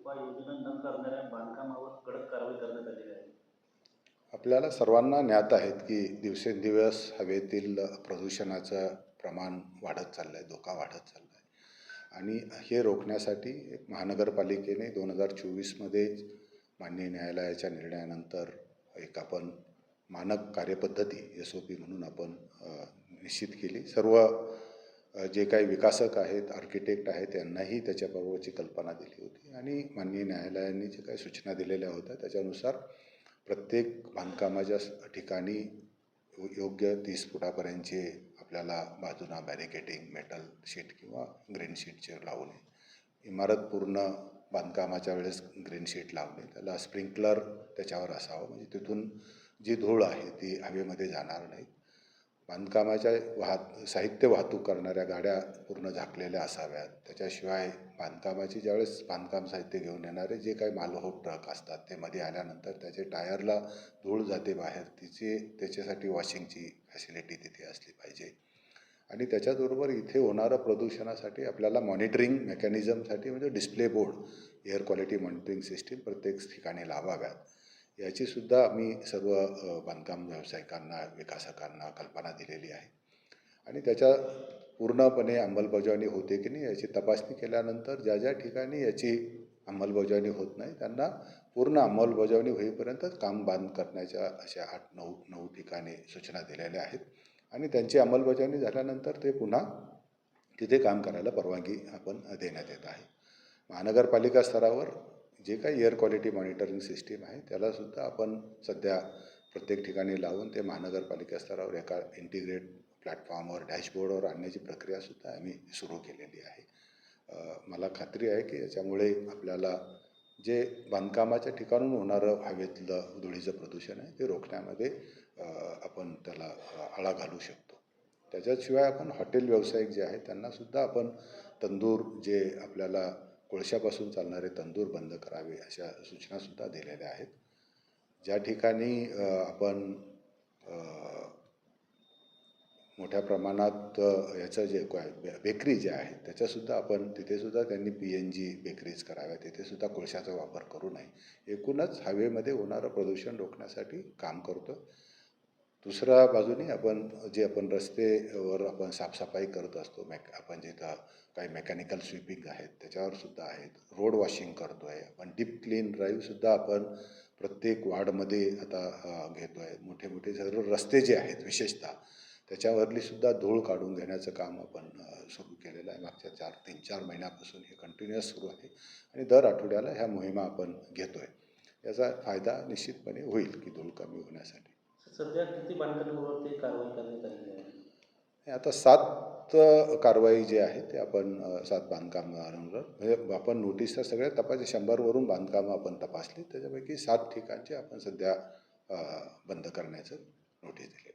उपाययोजना न करणाऱ्या बांधकामावर कडक कारवाई करण्यात आलेली आहे. आपल्याला सर्वांना ज्ञात आहेत की दिवसेंदिवस हवेतील प्रदूषणाचं प्रमाण वाढत चाललं आहे धोका वाढत चालला आहे आणि हे रोखण्यासाठी महानगरपालिकेने दोन हजार चोवीसमध्ये माननीय न्यायालयाच्या निर्णयानंतर एक आपण मानक कार्यपद्धती एस ओ पी म्हणून आपण निश्चित केली. सर्व जे काही विकासक आहेत आर्किटेक्ट आहेत त्यांनाही त्याच्याबरोबरची कल्पना दिली होती. आणि माननीय न्यायालयाने जे काही सूचना दिलेल्या होत्या त्याच्यानुसार प्रत्येक बांधकामाच्या ठिकाणी योग्य तीस फुटापर्यंतचे आपल्याला बाजूना बॅरिकेटिंग मेटल शीट किंवा ग्रीन शीटचे लावणे इमारत पूर्ण बांधकामाच्या वेळेस ग्रीन शीट लावणे त्याला स्प्रिंकलर त्याच्यावर असावं. म्हणजे तिथून जी धूळ आहे ती हवेमध्ये जाणार नाही. बांधकामाच्या वाहत साहित्य वाहतूक करणाऱ्या गाड्या पूर्ण झाकलेल्या असाव्यात. त्याच्याशिवाय बांधकामाची ज्यावेळेस बांधकाम साहित्य घेऊन येणारे जे काही मालवाहू ट्रक असतात ते मध्ये आल्यानंतर त्याचे टायरला धूळ जाते बाहेर. तिचे त्याच्यासाठी वॉशिंगची फॅसिलिटी तिथे असली पाहिजे. आणि त्याच्याचबरोबर इथे होणारं प्रदूषणासाठी आपल्याला मॉनिटरिंग मेकॅनिझमसाठी म्हणजे display board air quality monitoring system प्रत्येक ठिकाणी लावाव्यात. याचीसुद्धा आम्ही सर्व बांधकाम व्यावसायिकांना विकासकांना कल्पना दिलेली आहे. आणि त्याच्या पूर्णपणे अंमलबजावणी होते की नाही याची तपासणी केल्यानंतर ज्या ज्या ठिकाणी याची अंमलबजावणी होत नाही त्यांना पूर्ण अंमलबजावणी होईपर्यंत काम बांध करण्याच्या अशा आठ नऊ नऊ ठिकाणी सूचना दिलेल्या आहेत. आणि त्यांची अंमलबजावणी झाल्यानंतर ते पुन्हा तिथे काम करायला परवानगी आपण देण्यात येत आहे. महानगरपालिका स्तरावर जे काही एअर क्वालिटी मॉनिटरिंग सिस्टीम आहे त्यालासुद्धा आपण सध्या प्रत्येक ठिकाणी लावून ते महानगरपालिका स्तरावर एका इंटिग्रेट प्लॅटफॉर्मवर डॅशबोर्डवर आणण्याची प्रक्रियासुद्धा आम्ही सुरू केलेली आहे. मला खात्री आहे की याच्यामुळे आपल्याला जे बांधकामाच्या ठिकाणून होणारं हवेतलं धुळीचं प्रदूषण आहे ते रोखण्यामध्ये आपण त्याला आळा घालू शकतो. त्याच्याशिवाय आपण हॉटेल व्यावसायिक जे आहेत त्यांनासुद्धा आपण तंदूर जे आपल्याला कोळशापासून चालणारे तंदूर बंद करावे अशा सूचनासुद्धा दिलेल्या आहेत. ज्या ठिकाणी आपण मोठ्या प्रमाणात याचं जे काय बे- बेकरी जे आहे त्याच्यासुद्धा आपण तिथेसुद्धा त्यांनी पी एन जी बेकरीज कराव्या तिथेसुद्धा कोळशाचा वापर करू नये. एकूणच हवेमध्ये होणारं प्रदूषण रोखण्यासाठी काम करतो दुसऱ्या बाजूने आपण जे आपण रस्तेवर आपण साफसफाई करत असतो मॅक आपण जिथं काही मेकॅनिकल स्वीपिंग आहेत त्याच्यावर सुद्धा आहेत. रोड वॉशिंग करतो आहे आपण डीप क्लीन ड्राईव्हसुद्धा आपण प्रत्येक वार्डमध्ये आता घेतो आहे मोठे मोठे सर्व रस्ते जे आहेत विशेषतः त्याच्यावरली सुद्धा धूळ काढून घेण्याचं काम आपण सुरू केलेलं आहे. मागच्या चार तीन चार महिन्यापासून हे कंटिन्युअस सुरू आहे. आणि दर आठवड्याला ह्या मोहिमा आपण घेतो आहे याचा फायदा निश्चितपणे होईल की धूळ कमी होण्यासाठी. सध्या किती बांधकामावरती कारवाई करण्यात आली आहे? आता सात कारवाई जी आहे ते आपण सात बांधकामांवर म्हणजे आपण नोटीस तर सगळ्या तपास शंभरवरून बांधकामं आपण तपासली. त्याच्यापैकी सात ठिकाणचे आपण सध्या बंद करण्याचं नोटीस दिली